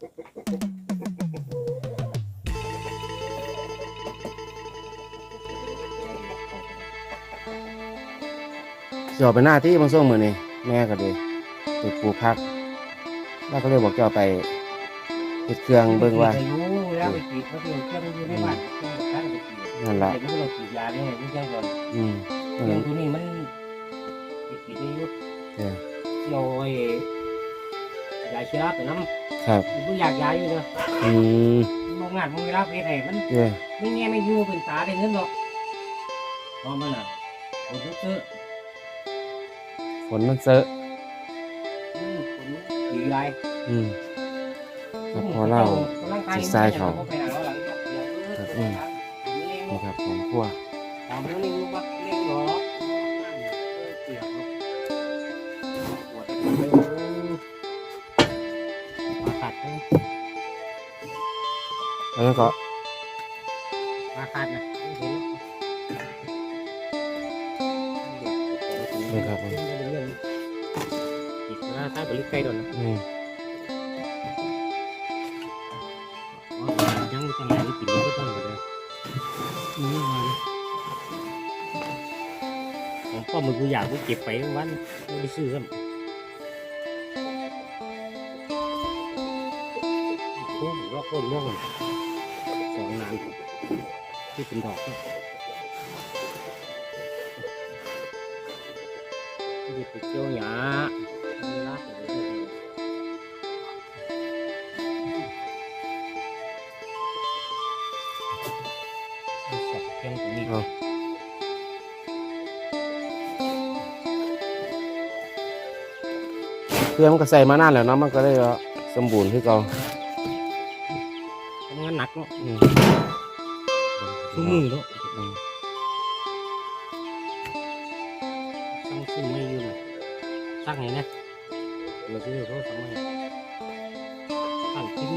สิออกไปหน้าที่บางส่วนมือนี่แม่ก็เลยไปปลูกผัก แล้วก็เลยบอกจะเอาไปเฮ็ดเครื่องเบิ่งว่าอายุแล้วไปฉีดเขาเตรียมเครื่องอยู่ในบ้านเครื่องตั้งไปฉีดนั่นล่ะเดี๋ยวมันก็ต้องฉีดยาเนี่ยมันยังก่อนอืมเครื่องตัวนี้มันฉีดอายุเออเกี่ยวไอ้ ยาเชื้อไปน้ำครับมันก็อยากยาอยู่เนาะอืมโรงงานมันเวลาเพชรไอ้มันเออไม่แง่ไม่อยู่เป็นตาได้เงินหรอกเพราะมันอะผมซื้อฝนมันเซอะอืมผมดีไรอืม ครับพอเล่าสิทรายเขาไปหาเราหลังจากเดี๋ยวครับอืม นี่ครับของครัวตามนี้ลูกบักเลี้ยงหรอเแล้วมันก็มาขัดนะเห็นนี่ครับผมอีกนะถ้าบริใกล้โดนนะอืมยังจังไหนกินก็ต้องมาเลยนี่มาผมก็มือกูอยากกูเก็บไปวันไม่ได้ซื้อกันโค้งรอบต้นม่วง สองนานที่เป็นดอกที่ไปเกี่ยวหยาเวลาไปเรื่อยๆสับเพียงตรงนี้เอาเครื่องมันก็ใส่มานานแล้วเนาะมันก็เลยว่าสมบูรณ์คือเก่าทำงานหนั กเนาะอืมทุกมือเนาะอืมตั้งซึ่งไม่อยู่เลยตั้งไงนะเราจะเขาทำไมตั้งทิ้ง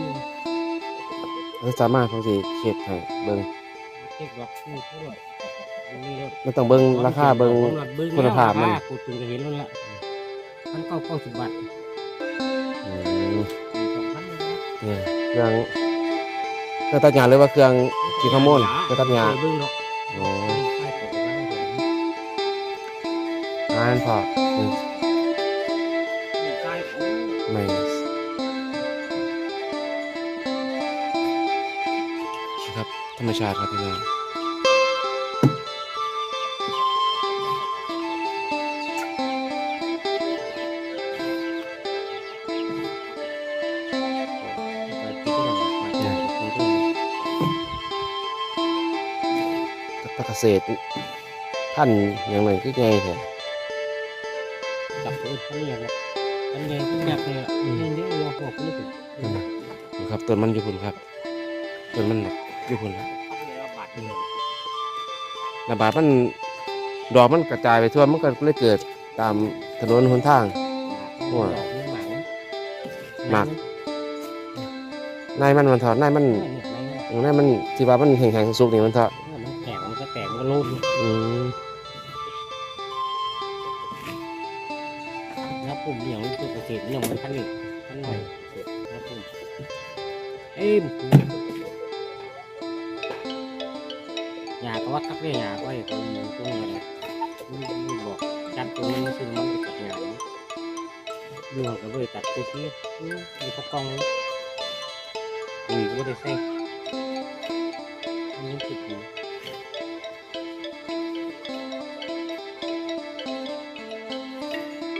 แล้วสามารถเขาสิเฮ็ดให้เบิ่งเช็คดอกนี่เท่าไหร่อันนี้ก็มันต้องเบิ่งราคาเบิ่งคุณภาพมันกูจึงจะเห็นแล้วละพันเก้าเก้าสิบบาทอืมสองพันเลยนะเนี่ยเครื่อง เครื่องตัดหญ้าหรือว่าเครื่องกินฮอร์โมนเครื่องตัดหญ้าเบิ่งดอกอ๋อใช่ของร้านเดี๋ยวนี้อ่านพออืมใช่ของไม่ ครับธรรมชาติครับพี่น้อง ษตรท่านอย่างไรก็ไงแท้จับตัวเขาเนี่ยแหละอันใหญ่ที่อยากเลยอะนี่เดี๋ยวเราขอคุณนี่ถึงนี่ครับต้นมันอยู่พุ่นครับต้นมันแบบอยู่พุ่นครับบาทเดียวระบาดมันดอกมันกระจายไปทั่วมันก็เลยเกิดตามถนนหนทางหัวหมักนายมันมันเถอดนายมันนายมันที่ว่ามันแห้งๆสุกๆนี่มันเถอดมัน แข็งมันก็แตกมันก็รูดอืมแล้วปุ่มเหนียวตัวเกษตรเนี่ยมันพันหนึ่งพันหน่อยแล้วปุ่มเอ้มยาก็ว่าคักเลยยาก็ไอ้คนตรงนี้มันบอกจัดตรงนี้มันคือมันตัดยาดูหัวก็เลยตัดตัวที่มีพกกองอุ้ยก็ได้ใส่นี่ติดอยู่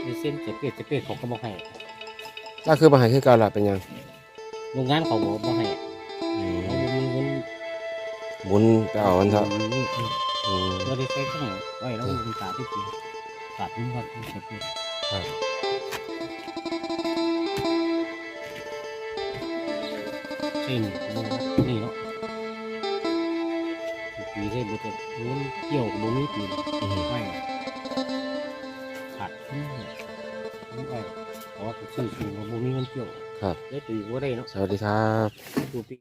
มีเส้นจะเปียกจะเปียกเขาก็บอกให้ก็คือมาหาคือเก่าละเป็นหยังโรงงานเขาบอกบอกให้อืเขามบ่มีเงินหมุนไปเอามันเถอะอืม เราได้ใช้ข้างไว้แล้วมีตาที่ปีตัดมันก็จะเปียกครับเส้นมันนี่เนาะปีใช่บุตรเงินเกี่ยวบ่มีปีอืมไม่ ซื้อสูงบ่มีเงินเกี่ยวครับ ได้ปีบ่ได้เนาะสวัสดีครับ ดูปี